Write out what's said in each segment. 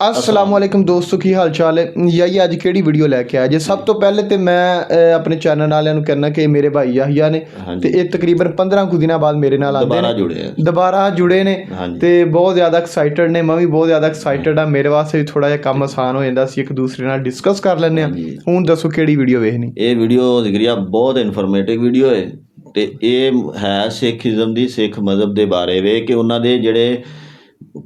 ਅਸਲਾਮ ਵਾਲੇਕਮ ਦੋਸਤੋ ਕੀ ਹਾਲ ਚਾਲ ਹੈ? ਯਾਈ ਅੱਜ ਕਿਹੜੀ ਵੀਡੀਓ ਲੈ ਕੇ ਆਇਆ? ਜੇ ਸਭ ਤੋਂ ਪਹਿਲੇ ਤੇ ਮੈਂ ਆਪਣੇ ਚੈਨਲ ਵਾਲਿਆਂ ਨੂੰ ਕਹਿਣਾ ਕਿ ਮੇਰੇ ਭਾਈ ਯਾਹੀਆ ਨੇ। ਤੇ ਇਹ ਤਕਰੀਬਨ 15 ਕੁ ਦਿਨਾਂ ਬਾਅਦ ਮੇਰੇ ਨਾਲ ਆਉਂਦੇ ਦੁਬਾਰਾ ਨੇ। ਜੁੜੇ ਆ। ਦੁਬਾਰਾ ਜੁੜੇ ਨੇ। ਤੇ ਬਹੁਤ ਜ਼ਿਆਦਾ ਐਕਸਾਈਟਡ ਨੇ। ਮੈਂ ਵੀ ਬਹੁਤ ਜ਼ਿਆਦਾ ਐਕਸਾਈਟਡ ਆ। ਮੇਰੇ ਵਾਸਤੇ ਵੀ ਥੋੜਾ ਜਿਹਾ ਕੰਮ ਆਸਾਨ ਹੋ ਜਾਂਦਾ। ਸੀ ਇੱਕ ਦੂਸਰੇ ਨਾਲ ਡਿਸਕਸ ਕਰ ਲੈਂਦੇ ਆ। ਹੁਣ ਦੱਸੋ ਕਿਹੜੀ ਵੀਡੀਓ ਵੇਖਣੀ? ਇਹ ਵੀਡੀਓ ਜ਼ਿਕਰੀਆ ਬਹੁਤ ਇਨਫੋਰਮੇਟਿਵ ਵੀਡੀਓ ਹੈ ਤੇ ਇਹ ਹੈ ਸਿੱਖੀਜ਼ਮ ਦੀ ਸਿੱਖ ਮਜ਼ਹਬ ਦੇ ਬਾਰੇ। ਵੇ ਕਿ ਉਹਨਾਂ ਦੇ ਜਿਹੜੇ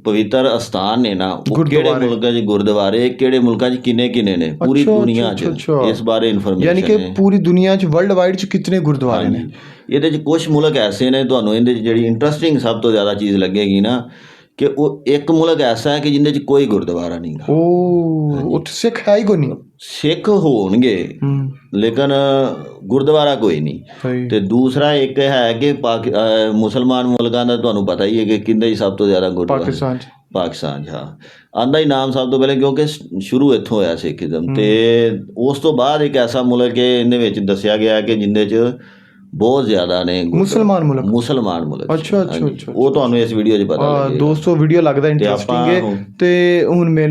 ਪਵਿੱਤਰ ਅਸਥਾਨ ਨੇ ਨਾ ਉਹ ਕਿਹੜੇ। ਮੁਲਕਾਂ 'ਚ ਗੁਰਦੁਆਰੇ ਕਿਹੜੇ ਮੁਲਕਾਂ 'ਚ ਕਿੰਨੇ ਕਿੰਨੇ ਨੇ ਪੂਰੀ ਦੁਨੀਆ 'ਚ। ਇਸ ਬਾਰੇ ਯਾਨੀ ਇਨਫੋਰਮੇਸ਼ਨ ਕਿ ਹੈ ਪੂਰੀ ਦੁਨੀਆ 'ਚ ਵਰਲਡ ਵਾਈਡ 'ਚ ਕਿੰਨੇ ਗੁਰਦੁਆਰੇ ਨੇ ਇਹਦੇ 'ਚ ਕੁਝ ਮੁਲਕ ਐਸੇ ਨੇ ਤੁਹਾਨੂੰ ਇਹਦੇ 'ਚ ਜਿਹੜੀ ਇੰਟਰਸਟਿੰਗ ਸਭ ਤੋਂ ਜ਼ਿਆਦਾ ਚੀਜ਼ ਲੱਗੇਗੀ ਨਾ ਕਿ ਉਹ ਇੱਕ ਮੁਲਕ ਐਸਾ ਹੈ ਕਿ ਜਿੰਦੇ 'ਚ ਕੋਈ ਗੁਰਦੁਆਰਾ ਨਹੀਂ ਗਾ। ਉਹ ਉੱਥੇ ਸਿੱਖ ਹੈ ਹੀ ਕੋਈ ਨਹੀਂ? ਸਿੱਖ ਹੋਣਗੇ ਲੇਕਿਨ ਗੁਰਦੁਆਰਾ ਕੋਈ ਨਹੀਂ। ਤੇ ਦੂਸਰਾ ਇੱਕ ਹੈ ਕਿ ਮੁਸਲਮਾਨ ਮੁਲਕਾਂ ਦਾ ਤੁਹਾਨੂੰ ਪਤਾ ਹੀ ਹੈ ਕਿ ਕਿੰਦੇ ਹੀ ਸਭ ਤੋਂ ਜ਼ਿਆਦਾ ਗੁਰਦੁਆਰਾ ਪਾਕਿਸਤਾਨ 'ਚ। ਪਾਕਿਸਤਾਨ ਹਾਂ। ਆਂਦਾ ਹੀ ਨਾਮ ਸਭ ਤੋਂ ਪਹਿਲੇ ਕਿਉਂਕਿ ਸ਼ੁਰੂ ਇੱਥੋਂ ਹੋਇਆ ਸਿੱਖੀਜ਼ਮ ਤੇ ਉਸ ਤੋਂ ਬਾਅਦ ਇੱਕ ਐਸਾ ਮੁਲਕ ਹੈ ਇਹਦੇ ਵਿੱਚ ਦੱਸਿਆ ਗਿਆ ਕਿ ਜਿੰਦੇ 'ਚ ਬਹੁਤ ਜ਼ਿਆਦਾ ਨੇ ਗੁਰਦੁਆਰੇ। ਮੁਸਲਮਾਨ ਮੁਲਕ ਮੁਸਲਮਾਨ ਮੁਲਕ ਅੱਛਾ, ਅੱਛਾ, ਹਾਂਜੀ। ਅੱਛਾ, ਉਹ ਤੁਹਾਨੂੰ ਇਸ ਵੀਡੀਓ 'ਚ ਪਤਾ ਆ ਲੱਗੇਗਾ ਦੋਸਤੋ ਵੀਡੀਓ ਲੱਗਦਾ ਇੰਟਰਸਟਿੰਗ ਹੈ ਹੁਣ- ਤੇ ਹੁਣ ਮਿਲ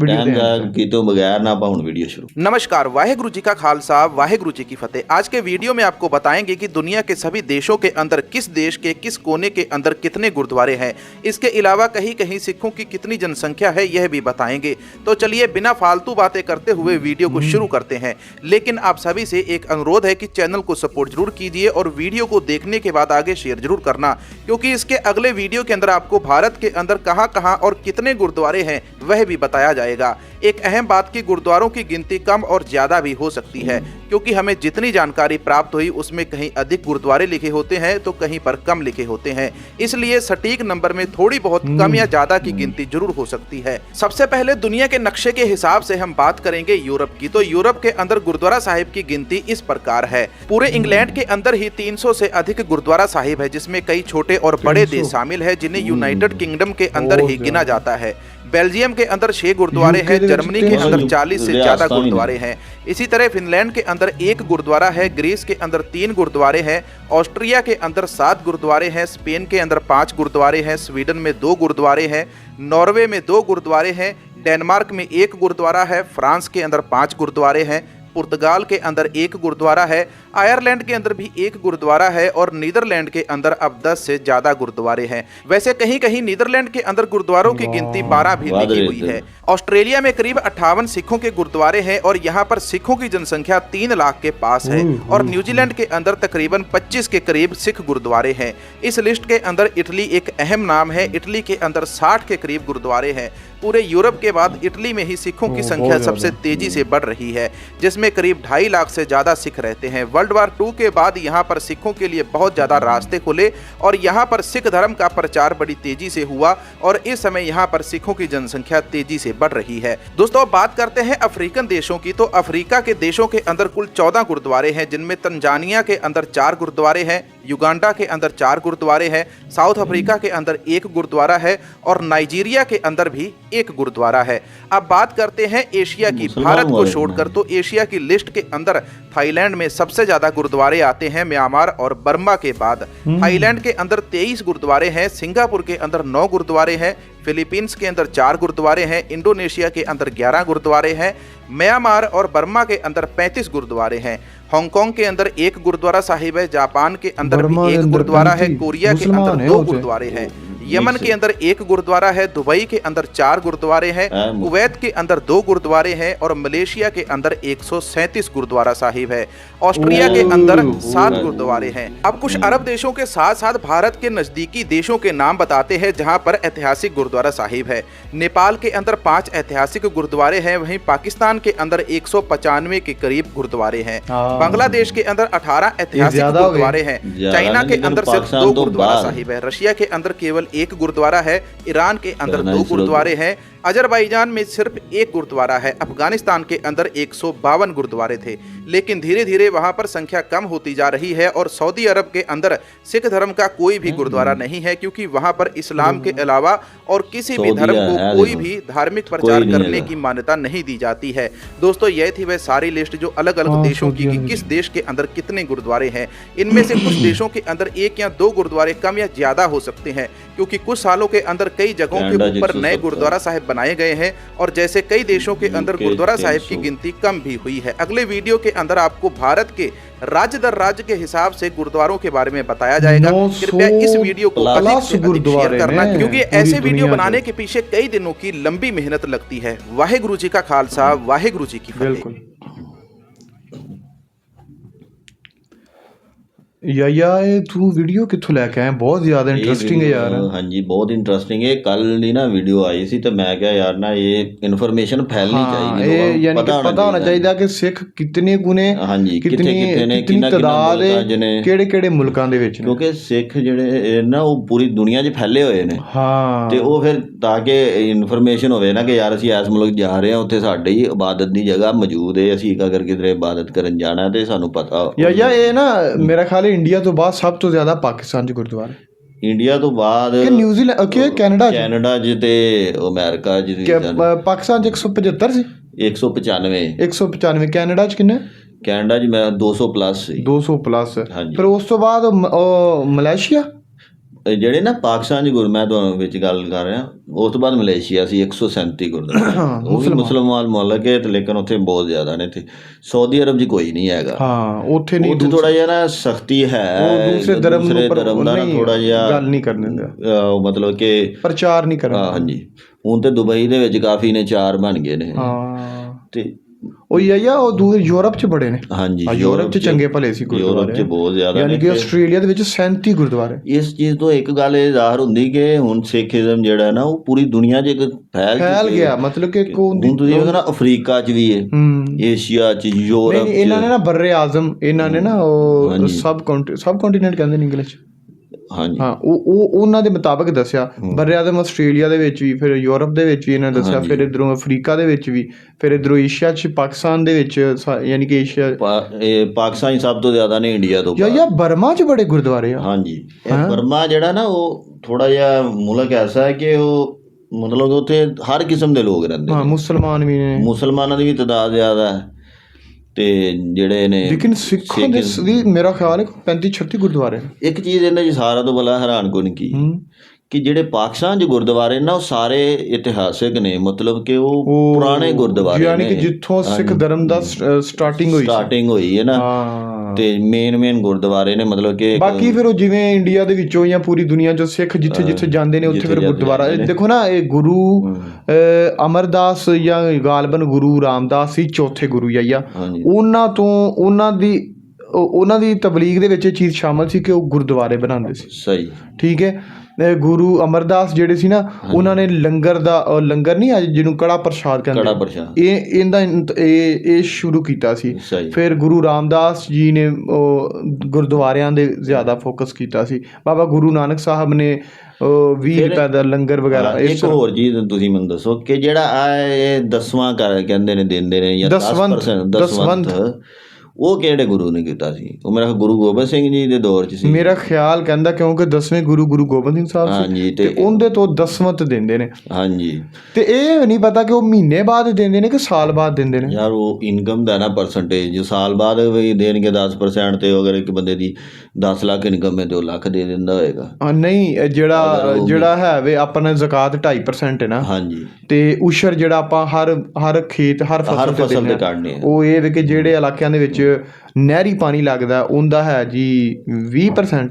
ਵੀਡੀਓ ਟਾਈਮ ਦਾ ਕੀਤੋਂ ਬਗੈਰ ਨਾ ਆਪਾਂ ਹੁਣ ਵੀਡੀਓ ਸ਼ੁਰੂ नमस्कार वाहेगुरु जी का खालसा वाहेगुरु जी की फतेह आज के वीडियो में आपको बताएंगे कि दुनिया के सभी देशों के अंदर किस देश के किस कोने के अंदर कितने गुरुद्वारे हैं इसके अलावा कहीं कहीं सिखों की कितनी जनसंख्या है यह भी बताएंगे तो चलिए बिना फालतू बातें करते हुए वीडियो को शुरू करते हैं लेकिन आप सभी से एक अनुरोध है कि चैनल को सपोर्ट जरूर कीजिए और वीडियो को देखने के बाद आगे शेयर ज़रूर करना, क्योंकि इसके अगले वीडियो के अंदर आपको भारत के अंदर कहाँ कहाँ और कितने गुरुद्वारे हैं, वह भी बताया जाएगा। एक अहम बात की गुरुद्वारों की गिनती कम और ज़्यादा भी हो सकती है। क्योंकि हमें जितनी जानकारी प्राप्त हुई उसमें कहीं अधिक गुरुद्वारे लिखे होते हैं तो कहीं पर कम लिखे होते हैं। इसलिए सटीक नंबर में थोड़ी बहुत कम या ज़्यादा की गिनती ज़रूर हो सकती है। सबसे पहले दुनिया के नक्शे के हिसाब से हम बात करेंगे यूरोप की। तो यूरोप के अंदर गुरुद्वारा साहिब की गिनती इस प्रकार है। पूरे इंग्लैंड के अंदर ही 300 से अधिक गुरुद्वारा साहिब है जिसमें कई छोटे और बड़े देश शामिल है जिन्हें यूनाइटेड किंगडम के अंदर ही गिना जाता है। बेल्जियम के अंदर छह गुरुद्वारे हैं जर्मनी के अंदर चालीस से ज़्यादा गुरुद्वारे हैं। इसी तरह फिनलैंड के अंदर एक गुरुद्वारा है ग्रीस के अंदर तीन गुरुद्वारे हैं ऑस्ट्रिया के अंदर सात गुरुद्वारे हैं स्पेन के अंदर पाँच गुरुद्वारे हैं स्वीडन में दो गुरुद्वारे हैं नॉर्वे में दो गुरुद्वारे हैं डेनमार्क में एक गुरुद्वारा है फ्रांस के अंदर पाँच गुरुद्वारे हैं पुर्तगाल के अंदर एक गुरुद्वारा है आयरलैंड के अंदर भी एक गुरुद्वारा है और नीदरलैंड के अंदर अब 10 से ज़्यादा गुरुद्वारे हैं। वैसे कहीं कहीं नीदरलैंड के अंदर गुरुद्वारों की गिनती 12 भी लिखी हुई है। ऑस्ट्रेलिया में करीब अट्ठावन सिखों के गुरुद्वारे हैं और यहाँ पर सिखों की जनसंख्या तीन लाख के पास है और न्यूजीलैंड के अंदर तकरीबन 25 के करीब सिख गुरुद्वारे हैं। इस लिस्ट के अंदर इटली एक अहम नाम है इटली के अंदर 60 के करीब गुरुद्वारे हैं। पूरे यूरोप के बाद इटली में ही सिखों की संख्या सबसे तेज़ी से बढ़ रही है जिसमें करीब ढाई लाख से ज़्यादा सिख रहते हैं। वर्ल्ड वार टू के बाद यहाँ पर सिखों के लिए बहुत ज़्यादा रास्ते खुले और यहाँ पर सिख धर्म का प्रचार बड़ी तेज़ी से हुआ और इस समय यहाँ पर सिखों की जनसंख्या तेज़ी से बढ़ रही है। दोस्तों बात करते हैं अफ्रीकन देशों की। तो अफ्रीका के देशों के अंदर कुल चौदह गुरुद्वारे हैं जिनमें तंजानिया के अंदर चार गुरुद्वारे हैं युगांडा के अंदर चार गुरुद्वारे हैं साउथ अफ्रीका के अंदर एक गुरुद्वारा है और नाइजीरिया के अंदर भी एक गुरुद्वारा है। अब बात करते हैं एशिया की। भारत को छोड़कर तो एशिया की लिस्ट के अंदर थाईलैंड में सबसे ज़्यादा गुरुद्वारे आते हैं म्यांमार और बर्मा के बाद। थाईलैंड के अंदर तेईस गुरुद्वारे हैं सिंगापुर के अंदर नौ गुरुद्वारे हैं फिलीपींस के अंदर चार गुरुद्वारे हैं इंडोनेशिया के अंदर ग्यारह गुरुद्वारे हैं म्यांमार और बर्मा के अंदर पैंतीस गुरुद्वारे हैं। हांगकांग के अंदर एक गुरुद्वारा साहिब है जापान के अंदर भी एक गुरुद्वारा है कोरिया के अंदर दो। गुरुद्वारे हैं। यमन के अंदर एक गुरुद्वारा है दुबई के अंदर चार गुरुद्वारे हैं हाँ, कुवैत के अंदर दो गुरुद्वारे हैं और मलेशिया के अंदर 137 गुरुद्वारा साहिब है। ऑस्ट्रिया के अंदर सात गुरुद्वारे हैं। अब कुछ अरब देशों के साथ साथ भारत के नजदीकी देशों के नाम बताते हैं जहाँ पर ऐतिहासिक गुरुद्वारा साहिब है। नेपाल के अंदर पाँच ऐतिहासिक गुरुद्वारे हैं वहीं पाकिस्तान के अंदर एक के करीब गुरुद्वारे हैं। हाँ। बांग्लादेश के अंदर 18 ऐतिहासिक। गुरुद्वारे हैं। चाइना के अंदर सिर्फ़ दो तो गुरुद्वारा साहिब है। रशिया के अंदर केवल एक गुरुद्वारा है। ईरान के अंदर दो गुरुद्वारे हैं। अजरबैजान में सिर्फ़ एक गुरुद्वारा है। अफ़गानिस्तान के अंदर एक सौ बावन गुरुद्वारे थे लेकिन धीरे धीरे वहाँ पर संख्या कम होती जा रही है और सऊदी अरब के अंदर सिख धर्म का कोई भी गुरुद्वारा नहीं है क्योंकि वहाँ पर इस्लाम के अलावा और किसी भी धर्म को कोई भी धार्मिक प्रचार करने की मान्यता नहीं दी जाती है। दोस्तों यह थी वह सारी लिस्ट जो अलग अलग हाँ, देशों की कि किस देश के अंदर कितने गुरुद्वारे हैं। इनमें से कुछ देशों के अंदर एक या दो गुरुद्वारे कम या ज़्यादा हो सकते हैं क्योंकि कुछ सालों के अंदर कई जगहों के ऊपर नए 170 गुरुद्वारा साहिब बनाए गए हैं और जैसे कई देशों के अंदर गुरुद्वारा साहिब की गिनती कम भी हुई है। अगले वीडियो के अंदर आपको भारत के राज्य दर राज्य के हिसाब से गुरुद्वारों के बारे में बताया जाएगा। कृपया इस वीडियो को अधिक से अधिक शेयर करना क्योंकि ऐसे वीडियो बनाने के। के पीछे कई दिनों की लंबी मेहनत लगती है। वाहे गुरु जी का खालसा वाहे गुरु जी की फतेह। ਬਿਲਕੁਲ ਯਾ ਯਾ ਇਹ ਤੂੰ ਵੀਡੀਓ ਕਿੱਥੋਂ ਲੈ ਕੇ ਆਇਆ? ਬਹੁਤ ਜ਼ਿਆਦਾ ਇਹ ਇੰਟਰਸਟਿੰਗ ਹੈ ਯਾਰ। ਹਾਂਜੀ ਬਹੁਤ ਇੰਟਰਸਟਿੰਗ ਹੈ। ਕੱਲ ਦੀ ਨਾ ਵੀਡੀਓ ਆਈ ਸੀ ਤੇ ਮੈਂ ਕਿਹਾ ਯਾਰ ਨਾ ਇਹ ਇਨਫੋਰਮੇਸ਼ਨ ਫੈਲਣੀ ਹਾਂ ਚਾਹੀਦੀ ਇਹ ਯਾਨੀ ਕਿ ਪਤਾ ਹੋਣਾ ਚਾਹੀਦਾ। ਕਿ ਸਿੱਖ ਕਿਤਨੇ ਗੁਨੇ ਹਾਂਜੀ ਕਿੱਥੇ ਕਿੱਥੇ ਨੇ ਕਿੰਨਾ ਕਿੰਨਾ ਤਦਾਦ ਮੁਲਕਾਂ 'ਚ ਨੇ। ਕਿਹੜੇ ਕਿਹੜੇ ਮੁਲਕਾਂ ਦੇ ਵਿੱਚ ਨੇ। ਕਿਉਂਕਿ ਸਿੱਖ ਜਿਹੜੇ ਇਹ ਨਾ ਉਹ ਪੂਰੀ ਦੁਨੀਆ 'ਚ ਫੈਲੇ ਹੋਏ ਨੇ। ਹਾਂ। ਤੇ ਉਹ ਫਿਰ ਤਾਂ ਕਿ ਇਨਫੋਰਮੇਸ਼ਨ ਹੋਵੇ ਨਾ ਕਿ ਯਾਰ ਅਸੀਂ ਇਸ ਮੁਲਕ ਜਾ ਰਹੇ ਹਾਂ ਉੱਥੇ ਸਾਡੀ ਇਬਾਦਤ ਦੀ ਜਗ੍ਹਾ ਮੌਜੂਦ ਹੈ ਅਸੀਂ ਅਗਰ ਕਿਧਰੇ ਇਬਾਦਤ ਕਰਨ ਜਾਣਾ ਤੇ ਸਾਨੂੰ ਪਤਾ ਯਾ ਯਾ ਇਹ ਨਾ ਮੇਰਾ ਖਿਆਲ ਹੈ ਇੰਡੀਆ ਤੋਂ ਬਾਅਦ ਸਭ ਤੋਂ ਜ਼ਿਆਦਾ ਪਾਕਿਸਤਾਨ 'ਚ ਗੁਰਦੁਆਰੇ? ਇੰਡੀਆ ਤੋਂ ਬਾਅਦ ਕਿ ਨਿਊਜ਼ੀਲੈਂਡ ਕਿ ਕੈਨੇਡਾ 'ਚ? ਕੈਨੇਡਾ 'ਚ ਤੇ ਅਮਰੀਕਾ 'ਚ ਵੀ ਕਿ, ਪਾਕਿਸਤਾਨ 'ਚ 175 ਸੀ 195 195 ਕੈਨੇਡਾ 'ਚ ਕਿੰਨੇ? ਕੈਨੇਡਾ 'ਚ ਮੈਂ 200 ਪਲੱਸ ਸੀ। 200 ਪਲੱਸ ਹਾਂਜੀ। ਫਿਰ ਉਸ ਤੋਂ ਬਾਅਦ ਮ- ਉਹ ਮਲੇਸ਼ੀਆ? ਜਿਹੜੇ ਨਾ ਪਾਕਿਸਤਾਨ 'ਚ ਗੁਰ ਮੈਂ ਤੁਹਾਨੂੰ ਵਿੱਚ ਗੱਲ ਕਰ ਰਿਹਾ ਉਸ ਤੋਂ ਬਾਅਦ ਮਲੇਸ਼ੀਆ ਸੀ 137 ਗੁਰਦੁਆਰਾ। ਉਹ ਵੀ ਮੁਸਲਮਾਨ। ਮੁਲਕ ਹੈ ਤੇ ਲੇਕਿਨ ਉੱਥੇ ਬਹੁਤ ਜ਼ਿਆਦਾ ਨੇ ਤੇ ਸਾਊਦੀ ਅਰਬ 'ਚ ਕੋਈ ਨਹੀਂ ਹੈਗਾ। ਹਾਂ ਉੱਥੇ ਨਹੀਂ ਉੱਥੇ ਥੋੜਾ ਜਿਹਾ ਨਾ ਸਖਤੀ ਹੈ ਉਹ ਦੂਸਰੇ ਧਰਮ ਨੂੰ ਪਰ ਥੋੜਾ ਜਿਹਾ ਗੱਲ ਨਹੀਂ ਕਰਨ ਦਿੰਦੇ। ਮਤਲਬ ਕਿ ਪ੍ਰਚਾਰ ਨਹੀਂ ਕਰਨ ਹਾਂ, ਹਾਂਜੀ। ਹੁਣ ਤੇ ਦੁਬਈ ਦੇ ਵਿੱਚ ਕਾਫੀ ਨੇ ਚਾਰ ਬਣ ਗਏ ਨੇ। ਹਾਂ। ਤੇ ਉਹ ਯਾ ਯਾ ਉਹ ਦੂਰ ਯੂਰਪ 'ਚ ਬੜੇ ਨੇ। ਹਾਂਜੀ ਯੂਰਪ 'ਚ ਚੰਗੇ ਭਲੇ ਸੀ ਯੂਰਪ 'ਚ ਗੁਰਦੁਆਰੇ ਬਹੁਤ ਜ਼ਿਆਦਾ ਯਾਨੀ ਕਿ ਆਸਟ੍ਰੇਲੀਆ ਦੇ ਵਿੱਚ 37 ਗੁਰਦੁਆਰੇ। ਇਸ ਚੀਜ਼ ਤੋਂ ਇੱਕ ਗੱਲ ਇਹ ਜ਼ਾਹਰ ਹੁੰਦੀ ਕਿ ਹੁਣ ਸਿੱਖੀਜ਼ਮ ਜਿਹੜਾ ਹੈ ਨਾ ਉਹ ਪੂਰੀ ਦੁਨੀਆ 'ਚ ਇੱਕ ਫੈਲ ਫੈਲ ਗਿਆ ਮਤਲਬ ਕਿ ਕੋਣ ਹੁਣ ਤੁਸੀਂ ਵੇਖੋ ਨਾ ਅਫਰੀਕਾ 'ਚ ਵੀ ਹੈ ਏਸ਼ੀਆ 'ਚ ਯੂਰਪ ਇਹਨਾਂ ਨੇ ਨਾ ਬਰਰੇ ਆਜ਼ਮ ਇਹਨਾਂ ਨੇ ਨਾ ਉਹ। ਸਬ ਕੰਟਰੀ ਸਬ ਕੰਟੀਨੈਂਟ ਕਹਿੰਦੇ ਨੇ ਇੰਗਲਿਸ਼ ਹਾਂਜੀ। ਹਾਂ ਉਹ ਉਹ ਉਹਨਾਂ ਦੇ ਮੁਤਾਬਕ ਦੱਸਿਆ। ਬਰਰੇ ਆਜ਼ਮ ਆਸਟ੍ਰੇਲੀਆ ਦੇ ਵਿੱਚ ਵੀ ਫਿਰ ਯੂਰਪ ਦੇ ਵਿੱਚ ਵੀ ਇਹਨਾਂ ਨੇ ਦੱਸਿਆ। ਫਿਰ ਇਧਰੋਂ ਅਫਰੀਕਾ ਦੇ ਵਿੱਚ ਵੀ ਫਿਰ ਇਧਰੋਂ ਏਸ਼ੀਆ 'ਚ ਪਾਕਿਸਤਾਨ ਦੇ ਵਿੱਚ ਯਾਨੀ ਕਿ ਏਸ਼ੀਆ ਇਹ ਪਾਕਿਸਤਾਨ ਹੀ ਸਭ ਤੋਂ ਜ਼ਿਆਦਾ ਨੇ ਇੰਡੀਆ ਤੋਂ ਯਾ ਯਾ ਬਰਮਾ 'ਚ ਬੜੇ ਗੁਰਦੁਆਰੇ ਆ। ਹਾਂਜੀ। ਇਹ ਬਰਮਾ ਜਿਹੜਾ ਨਾ ਉਹ ਥੋੜਾ ਜਿਹਾ ਮੁਲਕ ਐਸਾ ਹੈ ਕਿ ਉਹ ਮਤਲਬ ਉੱਥੇ ਹਰ ਕਿਸਮ ਦੇ ਲੋਕ ਰਹਿੰਦੇ ਹਾਂ ਮੁਸਲਮਾਨ ਵੀ ਨੇ। ਮੁਸਲਮਾਨਾਂ ਦੀ ਵੀ ਤਦਾਦ ਜ਼ਿਆਦਾ ਹੈ। ਤੇ ਜਿਹੜੇ ਨੇ ਲੇਕਿਨ ਸਿੱਖਾਂ ਦੇ ਵੀ ਮੇਰਾ ਖਿਆਲ ਹੈ 35 36 ਗੁਰਦੁਆਰੇ। ਨੇ ਇੱਕ ਚੀਜ਼ ਇਹਨਾਂ 'ਚ ਸਾਰਾ ਤੋਂ ਬਲਾ ਹੈਰਾਨ ਕੁਨ ਕੀ? ਕਿ ਜਿਹੜੇ ਪਾਕਿਸਤਾਨ 'ਚ ਗੁਰਦੁਆਰੇ ਨਾ ਉਹ ਸਾਰੇ ਇਤਿਹਾਸਿਕ ਨੇ। ਮਤਲਬ ਕਿ ਉਹ ਪੁਰਾਣੇ ਗੁਰਦੁਆਰੇ ਨੇ। ਯਾਨੀ ਕਿ ਜਿੱਥੋਂ ਸਿੱਖ ਧਰਮ ਦਾ ਸਟਾਰਟਿੰਗ ਹੋਈ ਸਟਾਰਟਿੰਗ ਹੋਈ ਹੈ ਨਾ। ਤੇ ਮੇਨ ਮੇਨ ਗੁਰਦੁਆਰੇ ਨੇ ਮਤਲਬ ਕਿ ਬਾਕੀ ਫਿਰ ਉਹ ਜਿਵੇਂ ਇੰਡੀਆ ਦੇ ਵਿੱਚੋਂ ਜਾਂ ਪੂਰੀ ਦੁਨੀਆ 'ਚੋਂ ਸਿੱਖ ਜਿੱਥੇ ਜਿੱਥੇ ਜਾਂਦੇ ਨੇ ਉੱਥੇ ਫਿਰ ਗੁਰਦੁਆਰਾ ਦੇਖੋ ਨਾ ਇਹ ਗੁਰੂ ਅਮਰਦਾਸ ਜਾਂ ਗਾਲਬਨ ਗੁਰੂ ਰਾਮਦਾਸ ਸੀ ਚੌਥੇ ਗੁਰੂ ਹਾਂਜੀ। ਉਹਨਾਂ ਤੋਂ ਉਹਨਾਂ ਦੀ ਉਹ- ਉਹਨਾਂ ਦੀ ਤਬਲੀਗ ਦੇ ਵਿੱਚ ਇਹ ਚੀਜ਼ ਸ਼ਾਮਲ ਸੀ ਕਿ ਉਹ ਗੁਰਦੁਆਰੇ ਬਣਾਉਂਦੇ ਸੀ। ਸਹੀ। ਠੀਕ ਹੈ? ਗੁਰੂ ਅਮਰਦਾਸ ਜਿਹੜੇ ਸੀ ਨਾ ਉਹਨਾਂ ਨੇ ਲੰਗਰ ਦਾ ਲੰਗਰ ਨਹੀਂ ਅੱਜ ਜਿਹਨੂੰ ਕੜਾ ਪ੍ਰਸ਼ਾਦ ਕੜਾ ਕਹਿੰਦੇ ਪ੍ਰਸ਼ਾਦ। ਇਹ ਇਹਦਾ ਇਹ ਇਹ ਸ਼ੁਰੂ ਕੀਤਾ ਸੀ। ਫਿਰ ਗੁਰੂ ਰਾਮਦਾਸ ਜੀ ਨੇ ਗੁਰਦੁਆਰਿਆਂ ਦੇ ਜ਼ਿਆਦਾ ਫੋਕਸ ਕੀਤਾ ਸੀ। ਬਾਬਾ ਗੁਰੂ ਨਾਨਕ ਸਾਹਿਬ ਨੇ 20 ਰੁਪਏ ਦਾ ਲੰਗਰ ਵਗੈਰਾ ਇੱਕ ਹੋਰ ਚੀਜ਼ ਤੁਸੀਂ ਮੈਨੂੰ ਦੱਸੋ ਕਿ ਜਿਹੜਾ ਆ ਇਹ ਦਸਵਾਂ ਕਰ ਕਹਿੰਦੇ ਨੇ ਦਿੰਦੇ ਨੇ ਜਾਂ ਦਸਵੰਧ, 10% ਦਸਵੰਧ। ਉਹ ਕਿਹੜੇ ਗੁਰੂ ਨੇ ਕੀਤਾ ਸੀ? ਉਹ ਮੇਰਾ ਗੁਰੂ ਗੋਬਿੰਦ ਸਿੰਘ ਜੀ ਦੇ ਦੌਰ 'ਚ ਸੀ। ਮੇਰਾ ਖਿਆਲ ਕਹਿੰਦਾ ਕਿਉਂਕਿ 10ਵੇਂ ਗੁਰੂ ਗੁਰੂ ਗੋਬਿੰਦ ਸਿੰਘ ਸਾਹਿਬ ਸੀ ਤੇ ਉਹਦੇ ਤੋਂ ਦਸਵੰਤ ਦਿੰਦੇ ਨੇ। ਹਾਂਜੀ। ਤੇ ਇਹ ਨਹੀਂ ਪਤਾ ਕਿ ਉਹ ਮਹੀਨੇ ਬਾਅਦ ਦਿੰਦੇ ਨੇ ਕਿ ਸਾਲ ਬਾਅਦ ਦਿੰਦੇ ਨੇ। ਯਾਰ ਉਹ ਇਨਕਮ ਦਾ ਨਾ ਪਰਸੈਂਟੇਜ ਜੋ ਸਾਲ ਬਾਅਦ ਵੀ ਦੇਣਗੇ 10% ਤੇ ਅਗਰ ਇੱਕ ਬੰਦੇ ਦੀ 10 ਲੱਖ ਇਨਕਮ ਹੈ ਤੇ ਉਹ ਲੱਖ ਦੇ ਦਿੰਦਾ ਹੋਏਗਾ। ਆ ਨਹੀਂ ਜਿਹੜਾ ਜਿਹੜਾ ਹੈ ਵੇ ਆਪਣਾ ਜ਼ਕਾਤ 2.5% ਹੈ ਨਾ ਹਾਂਜੀ। ਤੇ ਉਸ਼ਰ ਜਿਹੜਾ ਆਪਾਂ ਹਰ ਹਰ ਖੇਤ ਹਰ ਫਸਲ ਤੇ। ਕਾਢਨੇ ਆ ਉਹ ਇਹ ਵੇ ਕਿ ਜਿਹੜੇ ਇਲਾਕਿਆਂ ਦੇ ਵਿੱਚ ਨਹਿਰੀ ਪਾਣੀ ਲੱਗਦਾ ਉਹਦਾ ਹੈ ਜੀ 20%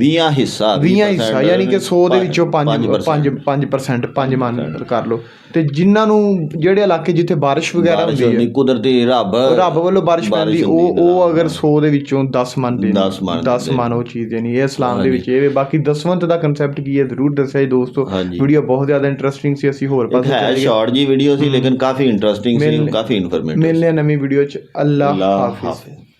20 ਹਿੱਸਾ 20 ਹਿੱਸਾ ਯਾਨੀ ਕਿ 100 ਦੇ ਵਿੱਚੋਂ 5 5 5% 5 ਮੰਨ ਕਰ ਲਓ। ਤੇ ਜਿਨ੍ਹਾਂ ਨੂੰ ਜਿਹੜੇ ਇਲਾਕੇ ਜਿੱਥੇ ਬਾਰਿਸ਼ ਵਗੈਰਾ ਹੁੰਦੀ ਹੈ ਕੁਦਰਤੀ ਰੱਬ ਰੱਬ ਵੱਲੋਂ ਬਾਰਿਸ਼ ਪੈਂਦੀ ਉਹ ਉਹ ਅਗਰ 100 ਦੇ ਵਿੱਚੋਂ 10 ਮੰਨ ਦੇ 10 ਮੰਨ 10 ਮੰਨ ਉਹ ਚੀਜ਼ ਦੇਣੀ ਇਹ ਇਸਲਾਮ ਦੇ ਵਿੱਚ ਇਹ ਵੇ। ਬਾਕੀ ਦਸਵੰਤ ਦਾ ਕਨਸੈਪਟ ਕੀ ਹੈ ਜ਼ਰੂਰ ਦੱਸਿਆ ਜੀ ਦੋਸਤੋ। ਵੀਡੀਓ ਬਹੁਤ ਜ਼ਿਆਦਾ ਇੰਟਰਸਟਿੰਗ ਸੀ ਅਸੀਂ ਹੋਰ ਪਾਸੇ ਹੈ ਸ਼ਾਰਟ ਜੀ ਵੀਡੀਓ ਸੀ ਲੇਕਿਨ ਕਾਫੀ ਇੰਟਰਸਟਿੰਗ ਸੀ ਕਾਫੀ ਇਨਫੋਰਮੇਟਿਵ ਮਿਲਨੇ ਨਵੀਂ ਵੀਡੀਓ ਚ। ਹਾਫਿਜ਼। ਹਾਫਿਜ਼।